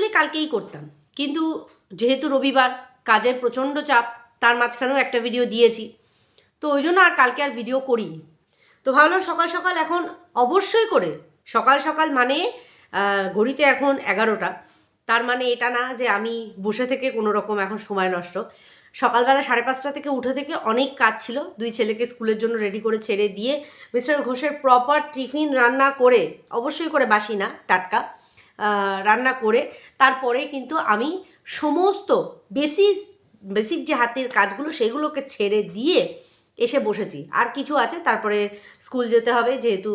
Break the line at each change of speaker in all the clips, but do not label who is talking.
Actually কালকেই করতাম। কিন্তু যেহেতু রবিবার, কাজের প্রচণ্ড চাপ, তার মাঝখানেও একটা ভিডিও দিয়েছি। তো ওই জন্য আর কালকে আর ভিডিও করিনি। তো ভাবলাম সকাল সকাল এখন অবশ্যই করে, সকাল সকাল মানে ঘড়িতে এখন এগারোটা। তার মানে এটা না যে আমি বসে থেকে কোনো রকম এখন সময় নষ্ট। সকালবেলা সাড়ে পাঁচটা থেকে উঠে থেকে অনেক কাজ ছিল। দুই ছেলেকে স্কুলের জন্য রেডি করে ছেড়ে দিয়ে মিস্টার ঘোষের প্রপার টিফিন রান্না করে, অবশ্যই করে বাসি না, টাটকা। রান্না করে, তারপরে কিন্তু আমি সমস্ত বেসিক বেসিক যে হাতের কাজগুলো সেগুলোকে ছেড়ে দিয়ে এসে বসেছি। আর কিছু আছে, তারপরে স্কুল যেতে হবে, যেহেতু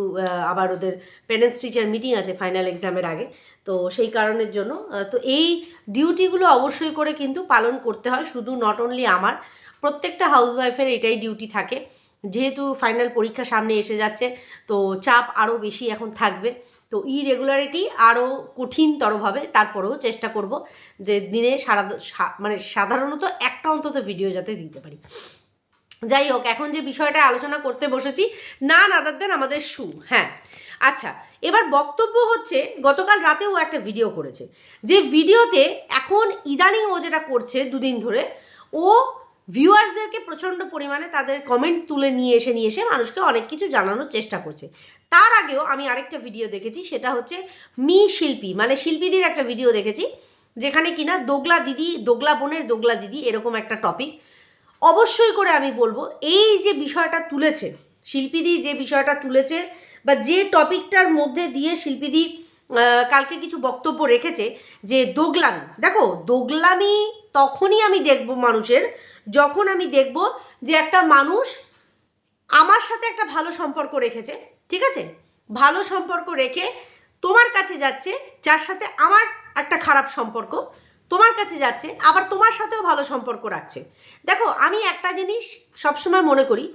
আবার ওদের প্যারেন্টস টিচার মিটিং আছে ফাইনাল এক্সামের আগে। তো সেই কারণের জন্য তো এই ডিউটিগুলো অবশ্যই করে কিন্তু পালন করতে হয়। শুধু নট অনলি আমার, প্রত্যেকটা হাউসওয়াইফের এটাই ডিউটি থাকে। যেহেতু ফাইনাল পরীক্ষা সামনে এসে যাচ্ছে, তো চাপ আরও বেশি এখন থাকবে। তো ইরেগুলারিটি আরও কঠিনতরভাবে তারপরেও চেষ্টা করব যে দিনে সারা সা- মানে সাধারণত একটা অন্তত ভিডিও যাতে দিতে পারি। যাই হোক, এখন যে বিষয়টা আলোচনা করতে বসেছি, না নাদার দেন আমাদের শু হ্যাঁ। আচ্ছা এবার বক্তব্য হচ্ছে, গতকাল রাতেও ও একটা ভিডিও করেছে। যে ভিডিওতে এখন ইদানিং ও যেটা করছে দুদিন ধরে, ও ভিউয়ার্সদেরকে প্রচণ্ড পরিমাণে তাদের কমেন্ট তুলে নিয়ে এসে নিয়ে এসে মানুষকে অনেক কিছু জানানোর চেষ্টা করছে। তার আগেও আমি আরেকটা ভিডিও দেখেছি, সেটা হচ্ছে মি শিল্পী মানে শিল্পীদের একটা ভিডিও দেখেছি, যেখানে কিনা দোগলা দিদি, দোগলা বোনের দোগলা দিদি এরকম একটা টপিক অবশ্যই করে আমি বলব, এই যে বিষয়টা তুলেছে, শিল্পীদি যে বিষয়টা তুলেছে, বা যে টপিকটার মধ্যে দিয়ে শিল্পীদি কালকে কিছু বক্তব্য রেখেছে, যে দোগলামি, দেখো, দোগলামি তখনই আমি দেখব মানুষের, যখন আমি দেখব যে একটা মানুষ আমার সাথে একটা ভালো সম্পর্ক রেখেছে ঠিক আছে? ভালো সম্পর্ক রেখে তোমার কাছে যাচ্ছে, যার সাথে আমার একটা খারাপ সম্পর্ক, তোমার কাছে যাচ্ছে, আবার তোমার সাথেও ভালো সম্পর্ক রাখছে। দেখো, আমি একটা জিনিস সবসময় মনে করি,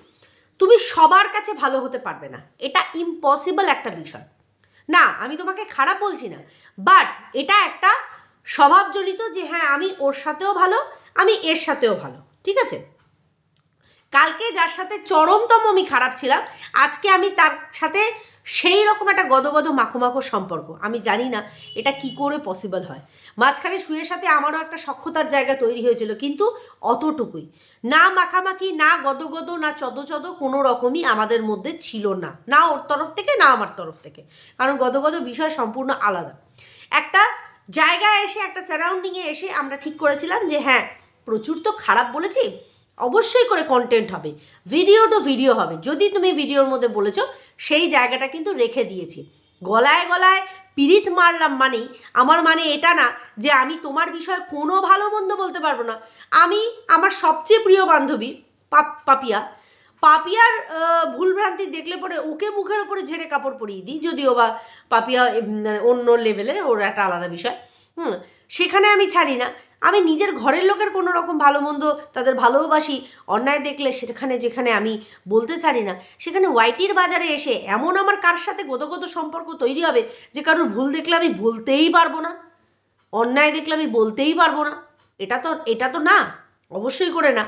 তুমি সবার কাছে ভালো হতে পারবে না। এটা ইম্পসিবল একটা বিষয়। না, আমি তোমাকে খারাপ বলছি না বাট এটা একটা স্বভাবজনিত যে হ্যাঁ আমি ওর সাথেও ভালো, আমি এর সাথেও ভালো, ঠিক আছে? কালকে যার সাথে চরমতম আমি খারাপ ছিলাম, আজকে আমি তার সাথে সেই রকম একটা গদগদ মাখো সম্পর্ক। আমি জানি না এটা কি করে পসিবল হয়। মাঝখানে শুয়ের সাথে আমারও একটা সক্ষতার জায়গা তৈরি হয়েছিল, কিন্তু অতটুকুই। না মাখামাখি, না গদগদ, না চদ কোনো রকমই আমাদের মধ্যে ছিল না। না ওর তরফ থেকে, না আমার তরফ থেকে। কারণ গদগদ বিষয় সম্পূর্ণ আলাদা। একটা জায়গায় এসে, একটা সারাউন্ডিংয়ে এসে আমরা ঠিক করেছিলাম যে হ্যাঁ প্রচুর তো খারাপ বলেছি অবশ্যই করে কন্টেন্ট হবে। ভিডিও টু ভিডিও হবে। যদি তুমি ভিডিওর মধ্যে বলেছ, সেই জায়গাটা কিন্তু রেখে দিয়েছি। গলায় গলায় পিরিত মারলাম মানেই, আমার মানে এটা না যে আমি তোমার বিষয়ে কোনো ভালো মন্দ বলতে পারব না। আমি আমার সবচেয়ে প্রিয় বান্ধবী, পাপ, পাপিয়া। পাপিয়ার ভুলভ্রান্তি দেখলে পরে ওকে মুখের ওপরে ঝেড়ে কাপড় পরিয়ে দিই, যদিও বা পাপিয়া মানে অন্য লেভেলের ওর একটা আলাদা বিষয়। হুম, সেখানে আমি ছাড়ি না। আমি নিজের ঘরের লোকের কোনো রকম ভালো মন্দ তাদের ভালোবাসি, অন্যায় দেখলে সেখানে যেখানে আমি বলতে ছাড়ি না, সেখানে ওয়াইটির বাজারে এসে এমন আমার কার সাথে গদগদ সম্পর্ক তৈরি হবে যে কারোর ভুল দেখলে আমি বলতেই পারব না? অন্যায় দেখলে আমি বলতেই পারব না? এটা তো এটা তো না, অবশ্যই করে না।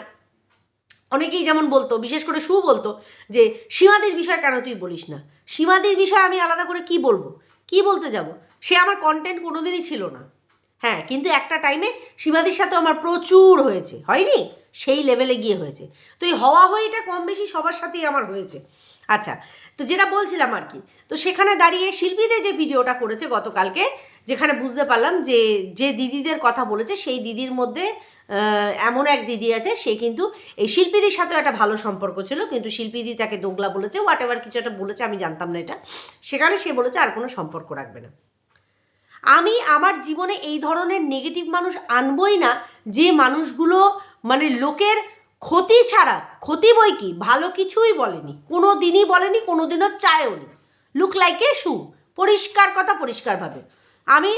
অনেকেই যেমন বলতো, বিশেষ করে সু বলতো যে, সীমাদির বিষয় কেন তুই বলিস না? সীমাদির বিষয়ে আমি আলাদা করে কি বলব? কি বলতে যাব? সে আমার কন্টেন্ট কোনোদিনই ছিল না। হ্যাঁ কিন্তু একটা টাইমে সীমাদির সাথে আমার প্রচুর হয়েছে। হয়নি? সেই লেভেলে গিয়ে হয়েছে। তো এই হওয়া হইটা কম বেশি সবার সাথেই আমার হয়েছে। আচ্ছা তো যেটা বলছিলাম আর কি, তো সেখানে দাঁড়িয়ে শিল্পীদের যে ভিডিওটা করেছে গতকালকে, যেখানে বুঝতে পারলাম যে যে দিদিদের কথা বলেছে, সেই দিদির মধ্যে এমন এক দিদি আছে, সে কিন্তু এই শিল্পীদের সাথেও একটা ভালো সম্পর্ক ছিল, কিন্তু শিল্পীদি তাকে দোগলা বলেছে হোয়াট এভার কিছু একটা বলেছে, আমি জানতাম না এটা। সেখানে সে বলেছে, আর কোনো সম্পর্ক রাখবে না। আমি আমার জীবনে এই ধরনের নেগেটিভ মানুষ আনবই না। যে মানুষগুলো মানে লোকের ক্ষতি ছাড়া, ক্ষতি বই কি? ভালো কিছুই বলেনি। কোনো দিনই বলেনি কোনো দিনও চায়ও নি। লুক লাইক এ শু পরিষ্কার কথা পরিষ্কারভাবে। আমি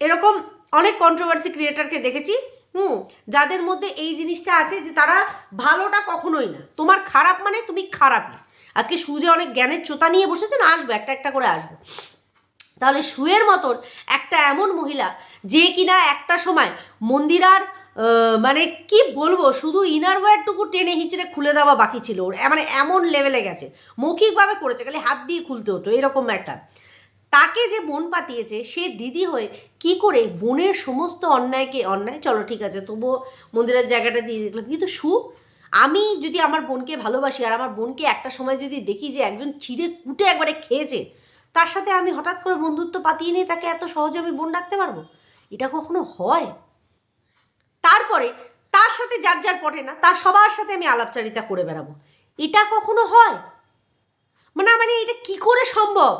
এরকম অনেক কন্ট্রোভার্সি ক্রিয়েটারকে দেখেছি। হুম, যাদের মধ্যে এই জিনিসটা আছে যে তারা ভালোটা কখনোই না। তোমার খারাপ মানে তুমি খারাপই। আজকে সুজে অনেক জ্ঞানের চোতা নিয়ে বসেছেন, আসব, একটা একটা করে আসব। তাহলে শুয়ের মতন একটা এমন মহিলা যে কিনা একটা সময় মন্দিরার মানে কি বলব, শুধু ইনার ওয়্যারটুকু টেনে হিঁচড়ে খুলে দেওয়া বাকি ছিল ওর। মানে এমন লেভেলে গেছে। মৌখিকভাবে করেছে, খালি হাত দিয়ে খুলতে হতো, এরকম একটা। তাকে যে বোন পাতিয়েছে, সে দিদি হয়ে কি করে বোনের সমস্ত অন্যায়কে, অন্যায়, চলো ঠিক আছে, তবুও মন্দিরের জায়গাটা দিয়ে দেখলাম কিন্তু সু, আমি যদি আমার বোনকে ভালোবাসি আর আমার বোনকে একটা সময় যদি দেখি যে একজন চিড়ে কুটে একবারে খেয়েছে তার সাথে আমি হঠাৎ করে বন্ধুত্ব পাতিয়ে নিয়ে তাকে এত সহজে আমি বোন ডাকতে পারব? এটা কখনো হয়? তারপরে তার সাথে যার যার পটে না, তার সবার সাথে আমি আলাপচারিতা করে বেড়াবো। এটা কখনো হয়? মানে মানে এটা কি করে সম্ভব?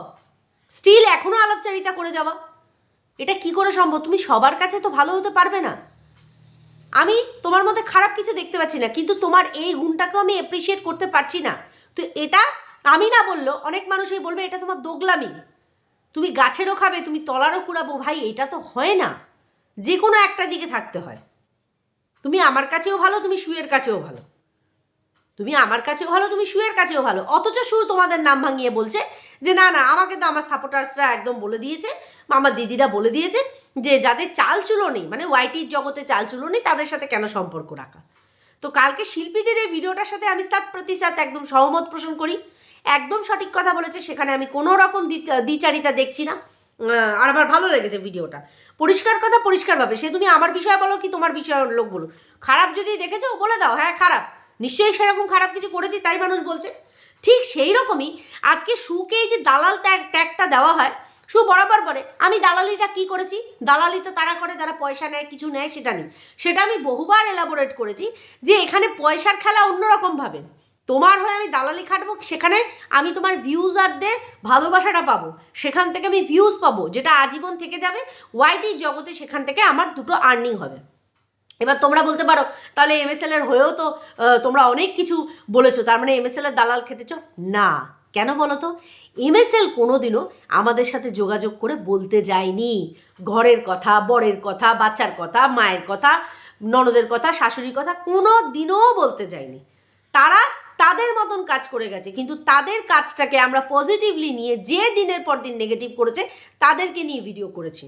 স্টিল এখনও আলাপচারিতা করে যাওয়া? এটা কি করে সম্ভব? তুমি সবার কাছে তো ভালো হতে পারবে না। আমি তোমার মধ্যে খারাপ কিছু দেখতে পাচ্ছি না, কিন্তু তোমার এই গুণটাকেও আমি অ্যাপ্রিসিয়েট করতে পারছি না। তো এটা আমি না বলল, অনেক মানুষই বলবে, এটা তোমার দোগলামি। তুমি গাছেরও খাবে, তুমি তলারও কুড়াবো। ভাই, এটা তো হয় না। যে কোনো একটা দিকে থাকতে হয়। তুমি আমার কাছেও ভালো, তুমি শুয়ের কাছেও ভালো। তুমি আমার কাছেও ভালো, তুমি শুয়ের কাছেও ভালো। অথচ সু তোমাদের নাম ভাঙিয়ে বলছে যে, না না, আমাকে তো আমার সাপোর্টার্সরা একদম বলে দিয়েছে, আমার দিদিরা বলে দিয়েছে যে, যাদের চাল চুলো নেই মানে ওয়াইটির জগতে চাল চুলো নেই, তাদের সাথে কেন সম্পর্ক রাখা? তো কালকে শিল্পীদের এই ভিডিওটার সাথে আমি সাত প্রতিশত একদম সহমত পোষণ করি। একদম সঠিক কথা বলেছে, সেখানে আমি কোনো রকম দ্বিচা- দ্বিচারিতা দেখছি না। আর আমার ভালো লেগেছে ভিডিওটা। পরিষ্কার কথা পরিষ্কারভাবে। সে তুমি আমার বিষয়ে বলো কি তোমার বিষয়ে লোক বলো খারাপ যদি দেখেছ বলে দাও হ্যাঁ খারাপ। নিশ্চয়ই সেরকম খারাপ কিছু করেছি, তাই মানুষ বলছে। ঠিক সেই রকমই আজকে সুকে যে দালাল ট্যাগ ট্যাগটা দেওয়া হয়, সু বরাবর বলে, আমি দালালিটা কি করেছি? দালালি তো তারা করে, যারা পয়সা নেয়, কিছু নেয়, সেটা নেই। সেটা আমি বহুবার এলাবোরেট করেছি যে এখানে পয়সার খেলা অন্যরকমভাবে তোমার হয়ে আমি দালালি খাটবো, সেখানে আমি তোমার ভিউজারদের ভালোবাসাটা পাবো। সেখান থেকে আমি ভিউজ পাবো, যেটা আজীবন থেকে যাবে। ওয়াইটির জগতে সেখান থেকে আমার দুটো আর্নিং হবে। এবার তোমরা বলতে পারো, তাহলে এম এমএসএল এর হয়েও তো তোমরা অনেক কিছু বলেছ, তার মানে এম এমএসএল এর দালাল খেটেছ? না। কেন বলো তো? এমএসএল কোনোদিনও আমাদের সাথে যোগাযোগ করে বলতে যায়নি। ঘরের কথা, বরের কথা, বাচ্চার কথা, মায়ের কথা, ননদের কথা, শাশুড়ির কথা কোনো দিনও বলতে যায়নি। তারা তাদের মতন কাজ করে গেছে, কিন্তু তাদের কাজটাকে আমরা পজিটিভলি নিয়ে যে দিনের পর দিন নেগেটিভ করেছে, তাদেরকে নিয়ে ভিডিও করেছি।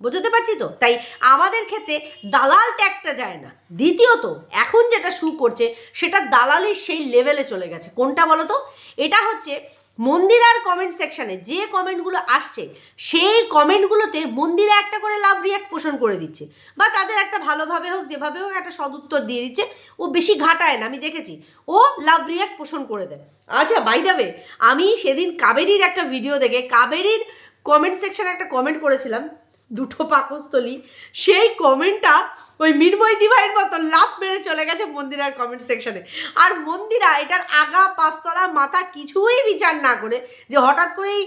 বুঝতে পারছি তো? তাই আমাদের ক্ষেত্রে দালাল ট্যাগটা যায় না। দ্বিতীয়ত, এখন যেটা শু করছে, সেটা দালালির সেই লেভেলে চলে গেছে। কোনটা বলো তো এটা হচ্ছে মন্দিরার কমেন্ট সেকশানে যে কমেন্টগুলো আসছে, সেই কমেন্টগুলোতে মন্দিরা একটা করে লাভ রিয়াক্ট পোষণ করে দিচ্ছে। বা তাদের একটা ভালোভাবে হোক, যেভাবে হোক একটা সদুত্তর দিয়ে দিচ্ছে। ও বেশি ঘাটায় না, আমি দেখেছি। ও লাভ রিয়াক্ট পোষণ করে দেয়। আচ্ছা বাই যাবে আমি সেদিন কাবেরির একটা ভিডিও দেখে, কাবেরির কমেন্ট সেকশানে একটা কমেন্ট করেছিলাম, দুটো পাকস্থলী। সেই কমেন্টটা ওই মিনময় দিভাইয়ের মতো লাভ মেরে চলে গেছে মন্দিরার কমেন্ট সেকশনে আর মন্দিরা এটার আগা পাঁচতলা মাথা কিছুই বিচার না করে যে হঠাৎ করেই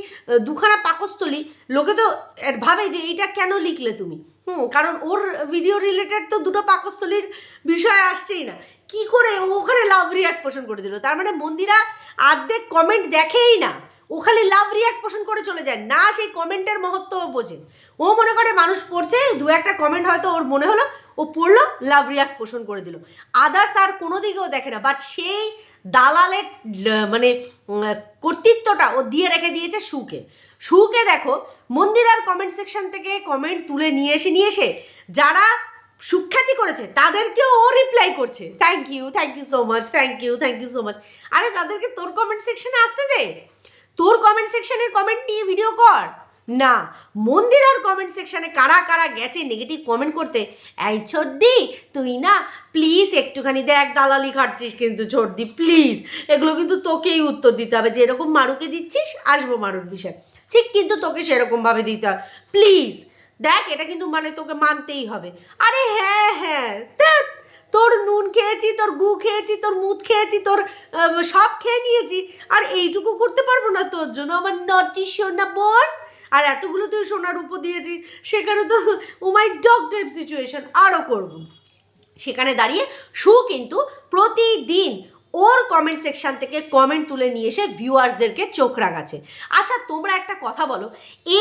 দুখানা পাকস্থলী, লোকে তো ভাবে যে এইটা কেন লিখলে তুমি? হুম, কারণ ওর ভিডিও রিলেটেড তো দুটো পাকস্থলীর বিষয় আসছেই না। কি করে ওখানে লাভ রিয়াক্ট পোষণ করে দিল? তার মানে মন্দিরা আর্ধেক কমেন্ট দেখেই না। ও খালি লাভ রিয়াক্ট পোষণ করে চলে যায়। না, সেই কমেন্টের মহত্ব বোঝে। ও মনে করে মানুষ পড়ছে, দু একটা কমেন্ট হয়তো ওর মনে হলো ও পড়ল লাভ রিয়াক্ট পোষণ করে দিল। আদার্স আর কোনো দিকেও দেখে না বাট সেই দালালের মানে কর্তৃত্বটা ও দিয়ে রেখে দিয়েছে সুকে। সুকে দেখো মন্দিরার কমেন্ট সেকশন থেকে কমেন্ট তুলে নিয়ে এসে নিয়ে এসে যারা সুখ্যাতি করেছে, তাদেরকেও ও রিপ্লাই করছে। Thank you thank you so much thank you thank you so much আরে, তাদেরকে তোর কমেন্ট সেকশনে আসতে দে। তোর কমেন্ট সেকশনের কমেন্ট নিয়ে ভিডিও কর। না, মন্দির আর কমেন্ট সেকশানে কারা কারা গেছে নেগেটিভ কমেন্ট করতে, এই ছোটদি তুই না প্লিজ একটুখানি দেখ দালালি খাটছিস কিন্তু ছোটদি প্লিজ এগুলো কিন্তু তোকেই উত্তর দিতে হবে, যেরকম মারুকে দিচ্ছিস, আসব মারুর বিষয়। ঠিক কিন্তু তোকে সেরকমভাবে দিতে হবে প্লিজ দেখ এটা কিন্তু মানে তোকে মানতেই হবে। আরে হ্যাঁ হ্যাঁ তোর নুন খেয়েছি, তোর গু খেয়েছি, তোর মুদ খেয়েছি, তোর সব খেয়ে নিয়েছি, আর এইটুকু করতে পারব না তোর জন্য, আমার নটি সোনা বোন। আর এতগুলো তুই সোনার উপর দিয়েছিস, সেখানে তো oh my dog type situation আরও করব। সেখানে দাঁড়িয়ে সু কিন্তু প্রতিদিন ওর কমেন্ট সেকশন থেকে কমেন্ট তুলে নিয়ে এসে ভিউয়ার্সদেরকে চোখ রাঙাচ্ছে। আচ্ছা তোমরা একটা কথা বলো,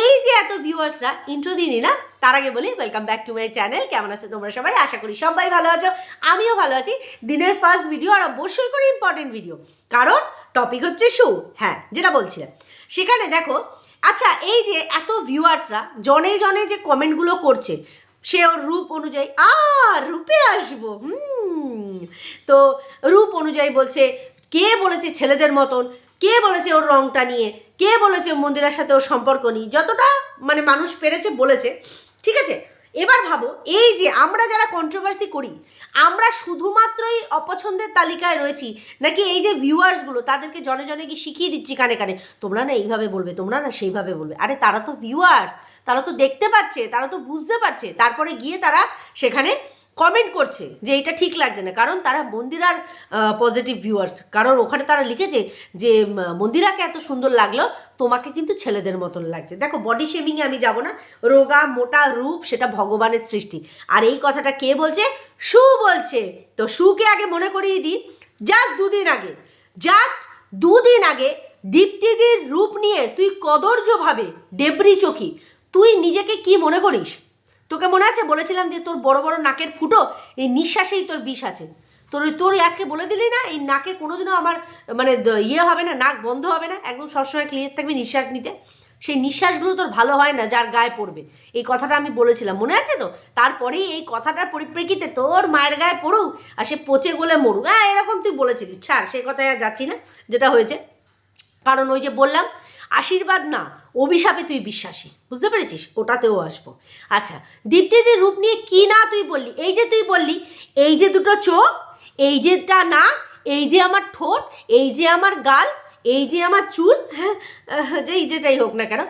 এই যে এত ভিউয়ার্সরা ইন্ট্রো দিনই না তার আগে বলি welcome back to my channel কেমন আছো তোমরা সবাই? আশা করি সবাই ভালো আছো, আমিও ভালো আছি। দিনের ফার্স্ট ভিডিও আর অবশ্যই করে ইম্পর্টেন্ট ভিডিও কারণ টপিক হচ্ছে শু হ্যাঁ যেটা বলছিলাম। সেখানে দেখো আচ্ছা এই যে এত ভিউয়ার্সরা জনে জনে যে কমেন্টগুলো করছে, সে ওর রূপ অনুযায়ী আ রূপে আসব তো রূপ অনুযায়ী বলছে, কে বলেছে ছেলেদের মতন? কে বলেছে ওর রংটা নিয়ে? কে বলেছে মন্দিরের সাথে ওর সম্পর্ক নেই? যতটা মানে মানুষ পেরেছে, বলেছে, ঠিক আছে? এবার ভাবো, এই যে আমরা যারা কন্ট্রোভার্সি করি, আমরা শুধুমাত্রই অপছন্দের তালিকায় রয়েছি, নাকি এই যে ভিউয়ার্সগুলো তাদেরকে জনে জনে গিয়ে শিখিয়ে দিচ্ছি কানে কানে, তোমরা না এইভাবে বলবে, তোমরা না সেইভাবে বলবে। আরে তারা তো ভিউয়ার্স তারা তো দেখতে পাচ্ছে, তারা তো বুঝতে পারছে, তারপরে গিয়ে তারা সেখানে কমেন্ট করছে যে এটা ঠিক লাগছে না। কারণ তারা মন্দিরার পজিটিভ ভিউয়ার্স কারণ ওখানে তারা লিখেছে যে মন্দিরাকে এত সুন্দর লাগল, তোমাকে কিন্তু ছেলেদের মতন লাগছে। দেখো বডি শেমিংয়ে আমি যাব না। রোগা, মোটা রূপ, সেটা ভগবানের সৃষ্টি। আর এই কথাটা কে বলছে? সু বলছে। তো সুকে আগে মনে করিয়ে দিই জাস্ট দুদিন আগে জাস্ট দুদিন আগে দীপ্তিদির রূপ নিয়ে তুই কদর্যভাবে ডেবরি চোখি, তুই নিজেকে কি মনে করিস? তোকে মনে আছে? বলেছিলাম যে তোর বড় বড় নাকের ফুটো, এই নিঃশ্বাসেই তোর বিষ আছে। তোর তোর আজকে বলে দিলি না, এই নাকে কোনোদিনও আমার মানে ইয়ে হবে না, নাক বন্ধ হবে না, একদম সবসময় ক্লিয়ার থাকবে নিঃশ্বাস নিতে। সেই নিঃশ্বাসগুলো তোর ভালো হয় না, যার গায়ে পড়বে। এই কথাটা আমি বলেছিলাম, মনে আছে তো? তারপরেই এই কথাটার পরিপ্রেক্ষিতে তোর মায়ের গায়ে পড়ুক আর সে পচে গলে মরুক। হ্যাঁ এরকম তুই বলেছিলি। ছাড়, সে কথায় আর যাচ্ছি না, যেটা হয়েছে। কারণ ওই যে বললাম, আশীর্বাদ না অভিশাপে তুই বিশ্বাসী, বুঝতে পেরেছিস? ওটাতেও আসব। আচ্ছা দীপ্তিদির রূপ নিয়ে কি না তুই বললি? এই যে তুই বললি, এই যে দুটো চোখ, এই যেটা না এই যে আমার ঠোঁট, এই যে আমার গাল, এই যে আমার চুল হ্যাঁ যেই যেটাই হোক না কেন,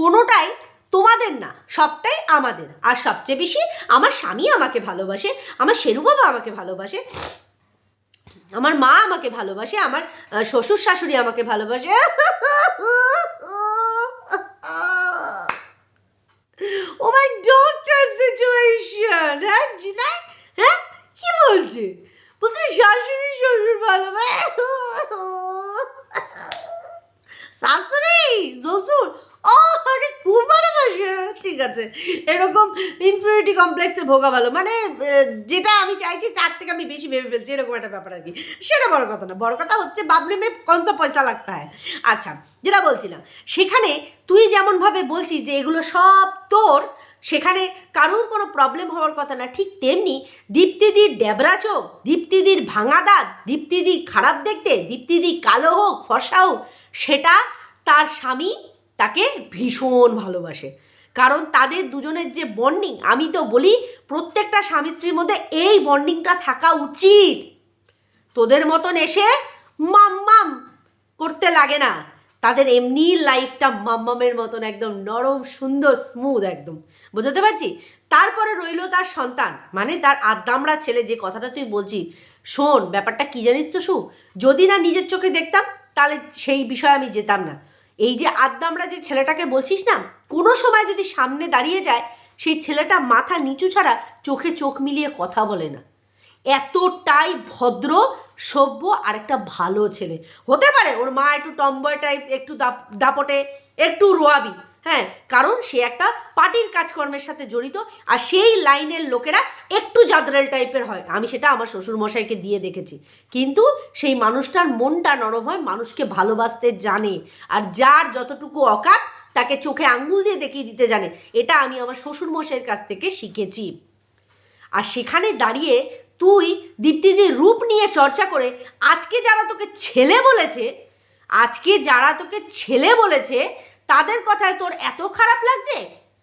কোনোটাই তোমাদের না, সবটাই আমাদের। আর সবচেয়ে বেশি আমার স্বামী আমাকে ভালোবাসে, আমার শেরু বাবা আমাকে ভালোবাসে, আমার মা আমাকে ভালোবাসে, আমার শ্বশুর শাশুড়ি আমাকে ভালোবাসে। ও মাই ডগ টাইপ সিচুয়েশন হ্যাঁ জিনা হ্যাঁ কি বলছে বলছে শাশুড়ি শ্বশুর ভালোবাসে শাশুড়ি শ্বশুর ও, আরে খুব ভালোবাসে। ঠিক আছে। এরকম ইনফিউরিটি কমপ্লেক্সে ভোগা ভালো। মানে যেটা আমি চাইছি, তার থেকে আমি বেশি ভেবে ফেলছি। এরকম একটা ব্যাপার আর কি। সেটা বড় কথা না। বড় কথা হচ্ছে বাবরে মে কনসা পয়সা লাগতা হয়? আচ্ছা যেটা বলছিলাম, সেখানে তুই যেমনভাবে বলছিস যে এগুলো সব তোর, সেখানে কারোর কোনো প্রবলেম হওয়ার কথা না। ঠিক তেমনি দীপ্তিদির ড্যাবরা চোখ, দীপ্তিদির ভাঙা দাঁত দীপ্তিদি খারাপ দেখতে দীপ্তিদি কালো হোক ফসা হোক, সেটা তার স্বামী তাকে ভীষণ ভালোবাসে। কারণ তাদের দুজনের যে বন্ডিং আমি তো বলি প্রত্যেকটা স্বামী স্ত্রীর মধ্যে এই বন্ডিংটা থাকা উচিত। তোদের মতন এসে মাম মাম করতে লাগে না। তাদের এমনি লাইফটা মাম্মামের মতন একদম নরম, সুন্দর স্মুথ একদম। বোঝাতে পারছি? তারপরে রইল তার সন্তান মানে তার আদামরা ছেলে, যে কথাটা তুই বলছিস। শোন, ব্যাপারটা কি জানিস তো শু যদি না নিজের চোখে দেখতাম, তাহলে সেই বিষয়ে আমি যেতাম না। এই যে আদামরা যে ছেলেটাকে বলছিস না, কোনো সময় যদি সামনে দাঁড়িয়ে যায়, সেই ছেলেটা মাথা নিচু ছাড়া চোখে চোখ মিলিয়ে কথা বলে না। এতটাই ভদ্র, সভ্য আর একটা ভালো ছেলে। হতে পারে ওর মা একটু টম্বয় টাইপ একটু দাপ- দাপটে, একটু রোয়াবি হ্যাঁ কারণ সে একটা পার্টির কাজকর্মের সাথে জড়িত আর সেই লাইনের লোকেরা একটু জাদরেল টাইপের হয়। আমি সেটা আমার শ্বশুরমশাইকে দিয়ে দেখেছি। কিন্তু সেই মানুষটার মনটা নরম হয়, মানুষকে ভালোবাসতে জানে আর যার যতটুকু অকাত তাকে চোখে আঙ্গুল দিয়ে দেখিয়ে দিতে জানে। এটা আমি আমার শ্বশুরমশাইয়ের কাছ থেকে শিখেছি। আর সেখানে দাঁড়িয়ে তুই দীপ্তিদির রূপ নিয়ে চর্চা করে, আজকে যারা তোকে ছেলে বলেছে, আজকে যারা তোকে ছেলে বলেছে তাদের কথায় তোর এত খারাপ লাগছে?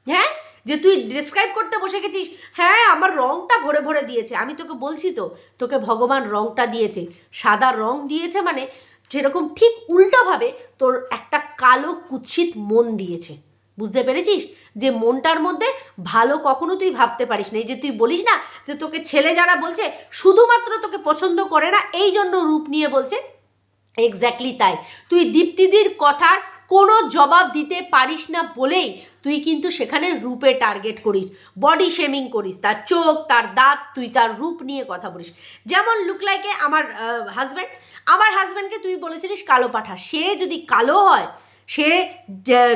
হ্যাঁ? যে তুই ডিসক্রাইব করতে বসে গেছিস। হ্যাঁ আমার রংটা ভরে ভরে দিয়েছে। আমি তোকে বলছি তো, তোকে ভগবান রংটা দিয়েছে। সাদা রং দিয়েছে মানে যেরকম ঠিক উল্টোভাবে তোর একটা কালো কুৎসিত মন দিয়েছে। বুঝতে পেরেছিস? যে মনটার মধ্যে ভালো কখনো তুই ভাবতে পারিস না। এই যে তুই বলিস না যে তোকে ছেলে যারা বলছে, শুধুমাত্র তোকে পছন্দ করে না এই জন্য রূপ নিয়ে বলছে? এক্স্যাক্টলি তাই। তুই দীপ্তিদির কথার কোনো জবাব দিতে পারিস না বলেই তুই কিন্তু সেখানে রূপে টার্গেট করিস বডি শেমিং করিস, তার চোখ, তার দাঁত, তুই তার রূপ নিয়ে কথা বলিস। যেমন লুক লাইকে আমার হাজব্যান্ড আমার হাজব্যান্ডকে তুই বলেছিলিস কালো পাঠা। সে যদি কালো হয়, সে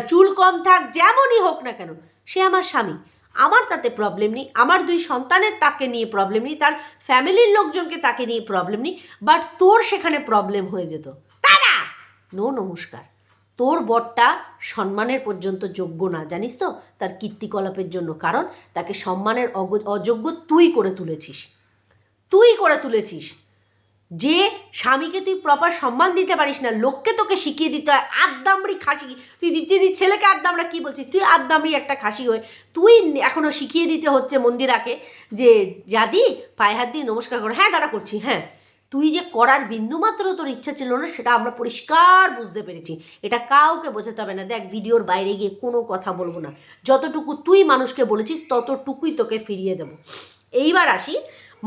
চুল কম থাক, যেমনই হোক না কেন, সে আমার স্বামী। আমার তাতে প্রবলেম নেই, আমার দুই সন্তানের তাকে নিয়ে প্রবলেম নেই, তার ফ্যামিলির লোকজনকে তাকে নিয়ে প্রবলেম নেই বাট তোর সেখানে প্রবলেম হয়ে যেত। তারা নো, নমস্কার। তোর বরটা সম্মানের পর্যন্ত যোগ্য না, জানিস তো? তার কীর্তিকলাপের জন্য, কারণ তাকে সম্মানের অযোগ্য তুই করে তুলেছিস। তুই করে তুলেছিস। যে স্বামীকে তুই প্রপার সম্মান দিতে পারিস না, লোককে তোকে শিখিয়ে দিতে হয় আদ্দামড়ি খাসি। তুই দীপ্তিদির ছেলেকে আদ্দামরা কি বলছিস? তুই আদ্দামড়ি একটা খাসি হয়ে, তুই এখনও শিখিয়ে দিতে হচ্ছে মন্দিরাকে যে যাদি পায়ে হাত দিয়ে নমস্কার করো। হ্যাঁ দাঁড়া করছি হ্যাঁ। তুই যে করার বিন্দুমাত্র তোর ইচ্ছা ছিল না, সেটা আমরা পরিষ্কার বুঝতে পেরেছি। এটা কাউকে বোঝাতে হবে না। দেখ, ভিডিওর বাইরে গিয়ে কোনো কথা বলব না। যতটুকু তুই মানুষকে বলেছিস, ততটুকুই তোকে ফিরিয়ে দেবো। এইবার আসি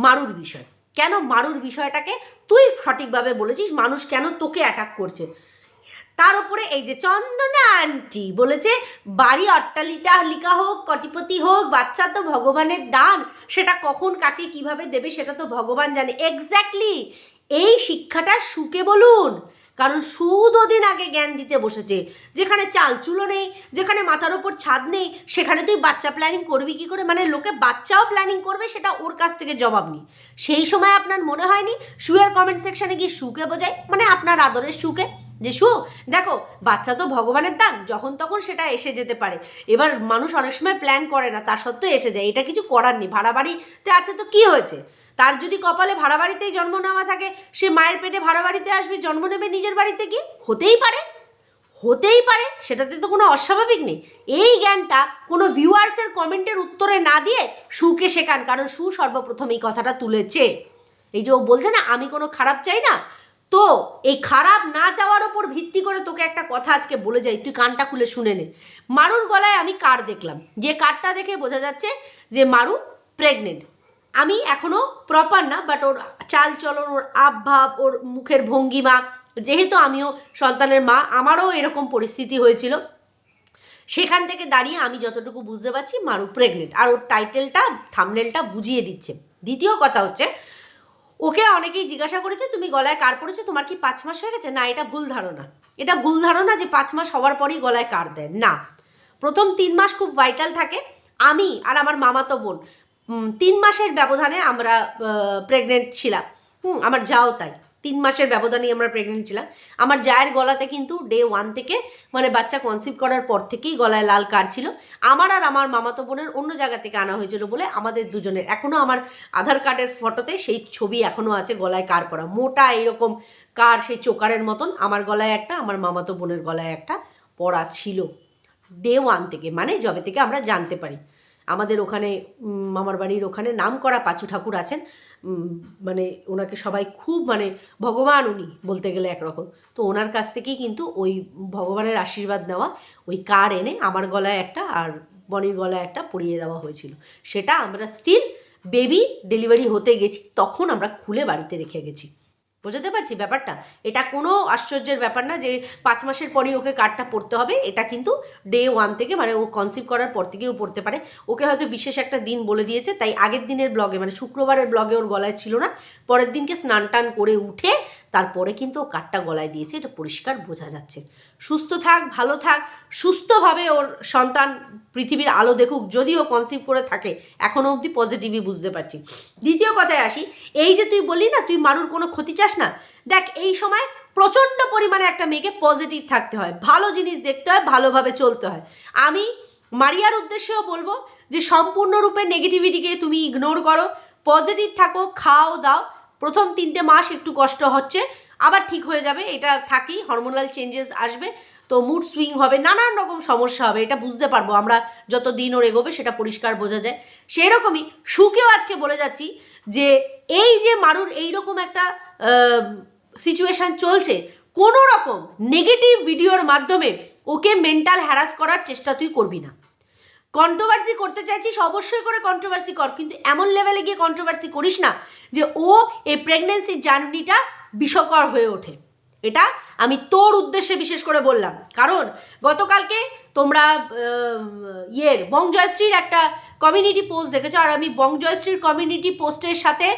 মারুর বিষয়। কেন মারুর বিষয়টাকে তুই সঠিকভাবে বলেছিস? মানুষ কেন তোকে অ্যাটাক করছে? তার উপরে এই যে চন্দনা আন্টি বলেছে, বাড়ি অট্টালিকা লিকা হোক, কটিপতি হোক, বাচ্চা তো ভগবানের দান, সেটা কখন কাকে কীভাবে দেবে সেটা তো ভগবান জানে। এক্স্যাক্টলি এই শিক্ষাটা সুকে বলুন। কারণ সুদ ওদিন আগে জ্ঞান দিতে বসেছে। যেখানে চাল চুলো নেই, যেখানে মাথার ওপর ছাদ নেই, সেখানে তুই বাচ্চা প্ল্যানিং করবি কি করে? মানে লোকে বাচ্চাও প্ল্যানিং করবে, সেটা ওর কাছ থেকে জবাব নি। সেই সময় আপনার মনে হয়নি? সুয়ের কমেন্ট সেকশানে গিয়ে সুকে বোঝায় মানে আপনার আদরের সুকে? যে শু দেখো, বাচ্চা তো ভগবানের দান, যখন তখন সেটা এসে যেতে পারে। এবার মানুষ অনেক সময় প্ল্যান করে না, তা সত্ত্বেও এসে যায়। এটা কিছু করার নেই। ভাড়া বাড়িতে আছে তো কি হয়েছে? তার যদি কপালে ভাড়া বাড়িতেই জন্ম নেওয়া থাকে, সে মায়ের পেটে ভাড়া বাড়িতে আসবে, জন্ম নেবে নিজের বাড়িতে কি? হতেই পারে। হতেই পারে। সেটাতে তো কোনো অস্বাভাবিক নেই। এই জ্ঞানটা কোনো ভিউয়ার্সের কমেন্টের উত্তরে না দিয়ে সুকে শেখান। কারণ সু সর্বপ্রথম এই কথাটা তুলেছে। এই যে ও বলছে না, আমি কোনো খারাপ চাই না তো এই খারাপ না চাওয়ার ওপর ভিত্তি করে তোকে একটা কথা আজকে বলে যাই, তুই কানটা খুলে শুনে নে। মারুর গলায় আমি কার দেখলাম? যে কারটা দেখে বোঝা যাচ্ছে যে মারু প্রেগনেন্ট আমি এখনও প্রপার না বাট ওর চাল চলন, ওর আবভাব, ওর মুখের ভঙ্গিমা, যেহেতু আমিও সন্তানের মা, আমারও এরকম পরিস্থিতি হয়েছিল। সেখান থেকে দাঁড়িয়ে আমি যতটুকু বুঝতে পারছি, মারু প্রেগনেন্ট আর ওর টাইটেলটা থামনেলটা বুঝিয়ে দিচ্ছে। দ্বিতীয় কথা হচ্ছে ওকে অনেকেই জিজ্ঞাসা করেছে, তুমি গলায় কার পড়েছো তোমার কি পাঁচ মাস হয়ে গেছে? না, এটা ভুল ধারণা। এটা ভুল ধারণা যে পাঁচ মাস হওয়ার পরেই গলায় কার দেয়। না। প্রথম তিন মাস খুব ভাইটাল থাকে। আমি আর আমার মামাতো বোন তিন মাসের ব্যবধানে আমরা প্রেগনেন্ট ছিলাম। হুম, আমার যাও তাই। তিন মাসের ব্যবধানেই আমরা প্রেগনেন্ট ছিলাম। আমার জায়ের গলাতে কিন্তু ডে ওয়ান থেকে মানে বাচ্চা কনসিভ করার পর থেকেই গলায় লাল কার ছিল। আমার আর আমার মামাতো বোনের অন্য জায়গা থেকে আনা হয়েছিল বলে আমাদের দুজনের। এখনও আমার আধার কার্ডের ফটোতে সেই ছবি এখনও আছে গলায় কার পরা। মোটা এইরকম কার সেই চোকারের মতন আমার গলায় একটা, আমার মামাতো বোনের গলায় একটা পরা ছিল। ডে ওয়ান থেকে মানে যবে থেকে আমরা জানতে পারি। আমাদের ওখানে মামার বাড়ির ওখানে নাম করা পাঁচু ঠাকুর আছেন। মানে ওনাকে সবাই খুব মানে ভগবান উনি বলতে গেলে একরকম। তো ওনার কাছ থেকেই কিন্তু ওই ভগবানের আশীর্বাদ নেওয়া, ওই কার এনে আমার গলায় একটা আর বনির গলায় একটা পরিয়ে দেওয়া হয়েছিল। সেটা আমরা স্টিল বেবি ডেলিভারি হতে গেছি, তখন আমরা খুলে বাড়িতে রেখে গেছি। বোঝাতে পারছি ব্যাপারটা? এটা কোনো আশ্চর্যের ব্যাপার না যে পাঁচ মাসের পরেই ওকে কার্ডটা পড়তে হবে। এটা কিন্তু ডে ওয়ান থেকে মানে ও কনসিভ করার পর থেকেও পড়তে পারে। ওকে হয়তো বিশেষ একটা দিন বলে দিয়েছে, তাই আগের দিনের ব্লগে মানে শুক্রবারের ব্লগে ওর গলায় ছিল না। পরের দিনকে স্নান টান করে উঠে তারপরে কিন্তু ও কাঠটা গলায় দিয়েছে, এটা পরিষ্কার বোঝা যাচ্ছে। সুস্থ থাক, ভালো থাক, সুস্থভাবে ওর সন্তান পৃথিবীর আলো দেখুক যদিও কনসিভ করে থাকে এখনও অবধি পজিটিভই বুঝতে পারছি। দ্বিতীয় কথায় আসি, এই যে তুই বললি না, তুই মারুর কোনো ক্ষতি চাস না? দেখ, এই সময় প্রচণ্ড পরিমাণে একটা মেয়েকে পজিটিভ থাকতে হয়, ভালো জিনিস দেখতে হয়, ভালোভাবে চলতে হয়। আমি মারিয়ার উদ্দেশ্যেও বলব যে, সম্পূর্ণরূপে নেগেটিভিটিকে তুমি ইগনোর করো পজিটিভ থাকো, খাও, দাও প্রথম তিনটে মাস একটু কষ্ট হচ্ছে, আবার ঠিক হয়ে যাবে, এটা থাকি হরমোনাল চেঞ্জেস আসবে, তো মুড সুইং হবে, নানান রকম সমস্যা হবে, এটা বুঝতে পারব, আমরা যত দিন ওর এগোবে সেটা পরিষ্কার বোঝা যায়। সেই রকমই সুকেও আজকে বলে যাচ্ছি যে, এই যে মারুর এইরকম একটা সিচুয়েশান চলছে কোনো রকম নেগেটিভ ভিডিওর মাধ্যমে ওকে মেন্টাল হ্যারাস করার চেষ্টা তুই করবি না। কন্ট্রোভার্সি করতে চাইছিস, অবশ্যই করে কন্ট্রোভার্সি কর। কিন্তু এমন লেভেলে গিয়ে কন্ট্রোভার্সি করিস না যে ও এই প্রেগনেন্সির জার্নিটা বিষকর হয়ে ওঠে। এটা আমি তোর উদ্দেশ্যে বিশেষ করে বললাম। কারণ গতকালকে তোমরা ইয়ের বং জয়শ্রীর একটা কমিউনিটি পোস্ট দেখেছ, আর আমি বং জয়শ্রীর কমিউনিটি পোস্টের সাথে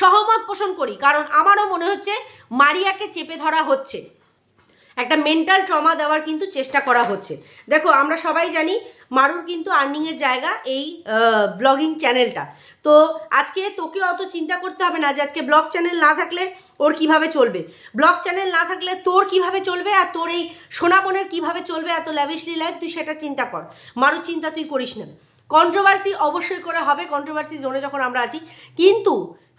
সহমত পোষণ করি। কারণ আমারও মনে হচ্ছে মারিয়াকে চেপে ধরা হচ্ছে। একটা মেন্টাল ট্রমা দেওয়ার কিন্তু চেষ্টা করা হচ্ছে। দেখো, আমরা সবাই জানি মারুর কিন্তু আর্নিংয়ের জায়গা এই ব্লগিং চ্যানেলটা তো আজকে তোকে অত চিন্তা করতে হবে না যে আজকে ব্লগ চ্যানেল না থাকলে ওর কীভাবে চলবে। ব্লগ চ্যানেল না থাকলে তোর কীভাবে চলবে আর তোর এই সোনাবনের কীভাবে চলবে এত ল্যাভিশলি লাইফ তুই সেটা চিন্তা কর। মারুর চিন্তা তুই করিস না। কন্ট্রোভার্সি অবশ্যই করে হবে কন্ট্রোভার্সি জোনে যখন আমরা আছি। কিন্তু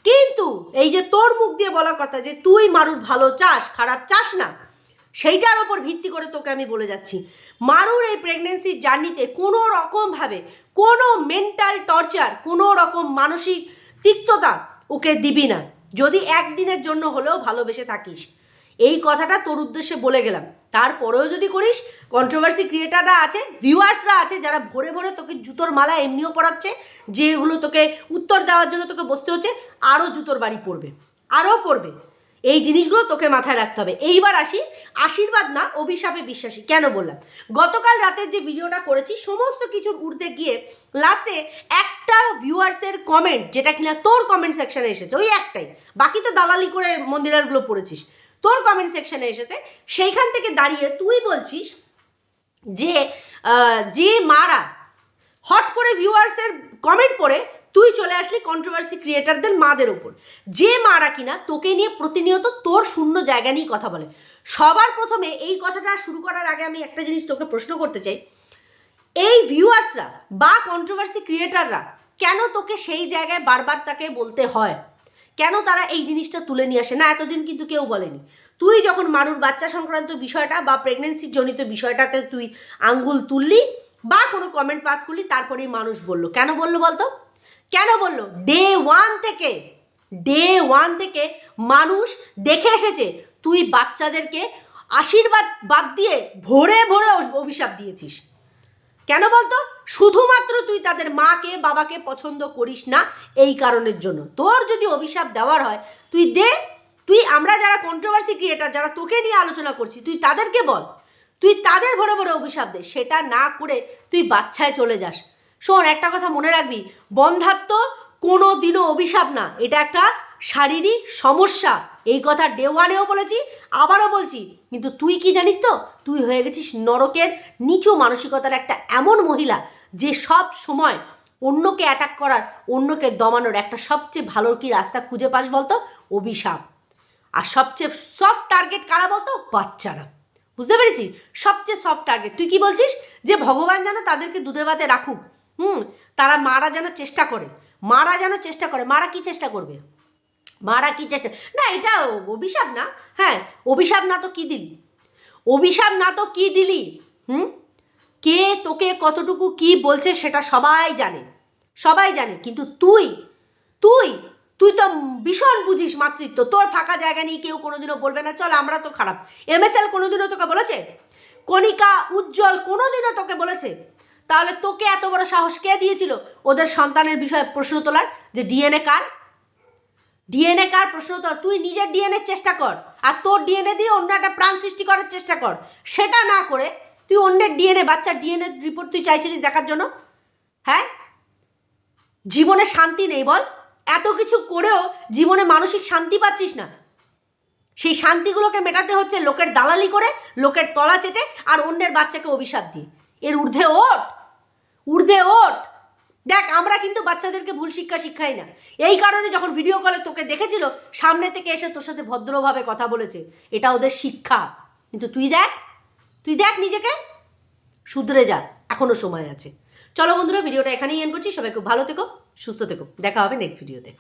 কিন্তু এই যে তোর মুখ দিয়ে বলা কথা যে তুই মারুর ভালো চাস, খারাপ চাস না, সেইটার ওপর ভিত্তি করে তোকে আমি বলে যাচ্ছি। মারুর এই প্রেগনেন্সির জার্নিতে কোনো রকমভাবে কোনো মেন্টাল টর্চার কোনো রকম মানসিক তিক্ততা ওকে দিবি না। যদি একদিনের জন্য হলেও ভালোবেসে থাকিস। এই কথাটা তোর উদ্দেশ্যে বলে গেলাম। তারপরেও যদি করিস কন্ট্রোভার্সি ক্রিয়েটাররা আছে ভিউয়ার্সরা আছে, যারা ভরে ভরে তোকে জুতোর মালা এমনিও পড়াচ্ছে যেগুলো তোকে উত্তর দেওয়ার জন্য তোকে বসতে হচ্ছে, আরও জুতোর বাড়ি পড়বে আরও পড়বে এই জিনিসগুলো তোকে মাথায় রাখতে হবে। এইবার আসি আশীর্বাদ না অভিশাপে বিশ্বাসী। কেন বললাম? গতকাল রাতের যে ভিডিওটা করেছি, সমস্ত কিছুর উর্ধে গিয়ে লাস্টে একটা ভিউয়ার্সের কমেন্ট যেটা কিনা তোর কমেন্ট সেকশনে এসেছে, ওই একটাই। বাকি তো দালালি করে মন্দিরারগুলো পড়েছিস। তোর কমেন্ট সেকশনে এসেছে, সেইখান থেকে দাঁড়িয়ে তুই বলছিস যে যে মারা হট করে ভিউয়ার্সের কমেন্ট পড়ে তুই চলে আসলি কন্ট্রোভার্সি ক্রিয়েটারদের মাদের ওপর। যে মারা কিনা তোকে নিয়ে প্রতিনিয়ত তোর শূন্য জায়গা নিয়ে কথা বলে। সবার প্রথমে এই কথাটা শুরু করার আগে আমি একটা জিনিস তোকে প্রশ্ন করতে চাই। এই ভিউয়ার্সরা বা কন্ট্রোভার্সি ক্রিয়েটাররা কেন তোকে সেই জায়গায় বারবার তাকে বলতে হয়? কেন তারা এই জিনিসটা তুলে নিয়ে আসে? না, এতদিন কিন্তু কেউ বলেনি। তুই যখন মারুর বাচ্চা সংক্রান্ত বিষয়টা বা প্রেগনেন্সির জনিত বিষয়টাতে তুই আঙ্গুল তুললি বা কোনো কমেন্ট পাস করলি, তারপরেই মানুষ বলল। কেন বলল বলতো? কেন বলল? ডে ওয়ান থেকে ডে ওয়ান থেকে মানুষ দেখে এসেছে, তুই বাচ্চাদেরকে আশীর্বাদ বাদ দিয়ে ভরে ভরে অভিশাপ দিয়েছিস। কেন বলতো? শুধুমাত্র তুই তাদের মাকে, বাবাকে পছন্দ করিস না এই কারণের জন্য। তোর যদি অভিশাপ দেওয়ার হয়, তুই দে, তুই আমরা যারা কন্ট্রোভার্সি ক্রিয়েটার যারা তোকে নিয়ে আলোচনা করছি, তুই তাদেরকে বল। তুই তাদের ভরে ভরে অভিশাপ দে, সেটা না করে তুই বাচ্চায় চলে যাস। শোন, একটা কথা মনে রাখবি। বন্ধাত্ম কোনো দিনও অভিশাপ না। এটা একটা শারীরিক সমস্যা। এই কথা ডে ওয়ানেও বলেছি, আবারও বলছি। কিন্তু তুই কি জানিস তো? তুই হয়ে গেছিস নরকের নিচু মানসিকতার একটা এমন মহিলা যে সব সময় অন্যকে অ্যাটাক করার, অন্যকে দমানোর একটা সবচেয়ে ভালো কি রাস্তা খুঁজে পাস বলতো? অভিশাপ। আর সবচেয়ে সফট টার্গেট কারা বলতো? বাচ্চারা। বুঝতে পেরেছিস? সবচেয়ে সফট টার্গেট তুই কি বলছিস? যে ভগবান যেন তাদেরকে দুধে ভাতে রাখুক। হুম, তারা মারা যেন চেষ্টা করে। মারা যেন চেষ্টা করে। মারা কি চেষ্টা করবে? মারা কি চেষ্টা না, এটা অভিশাপ না। হ্যাঁ অভিশাপ না তো কি দিলি? অভিশাপ না তো কি দিলি? হুম? কে তোকে কতটুকু কি বলছে সেটা সবাই জানে। সবাই জানে, কিন্তু তুই তুই তুই তো ভীষণ বুঝিস মাতৃত্ব। তোর ফাঁকা জায়গা নিয়ে কেউ কোনোদিনও বলবে না, চল আমরা তো খারাপ। এম এস এল কোনোদিনও তোকে বলেছে? কণিকা উজ্জ্বল কোনোদিনও তোকে বলেছে? তাহলে তোকে এত বড় সাহস কে দিয়েছিল? ওদের সন্তানের বিষয়ে প্রশ্ন তোলার যে ডিএনএ কার? ডিএনএ কার প্রশ্ন তোলা তুই নিজের ডিএনএ চেষ্টা কর আর তোর ডিএনএ দিয়ে অন্য একটা প্রাণ সৃষ্টি করার চেষ্টা কর। সেটা না করে তুই অন্যের ডিএনএ, বাচ্চার ডিএনএ রিপোর্ট তুই চাইছিলিস দেখার জন্য? হ্যাঁ? জীবনে শান্তি নেই বল। এত কিছু করেও জীবনে মানসিক শান্তি পাচ্ছিস না। সেই শান্তিগুলোকে মেটাতে হচ্ছে লোকের দালালি করে, লোকের তলা চেটে আর অন্যের বাচ্চাকে অভিশাপ দিয়ে। এর ঊর্ধ্বে ওঠ। ঊর্ধ্বে ওঠ দেখ, আমরা কিন্তু বাচ্চাদেরকে ভুল শিক্ষা শিক্ষাই না। এই কারণে যখন ভিডিও কলে তোকে দেখেছিল, সামনে থেকে এসে তোর সাথে ভদ্রভাবে কথা বলেছে। এটা ওদের শিক্ষা। কিন্তু তুই দেখ তুই দেখ নিজেকে। শুধরে যা, এখনও সময় আছে। চলো বন্ধুরা ভিডিওটা এখানেই এন করছি। সবাই খুব ভালো থেকো, সুস্থ থেকো। দেখা হবে নেক্সট ভিডিওতে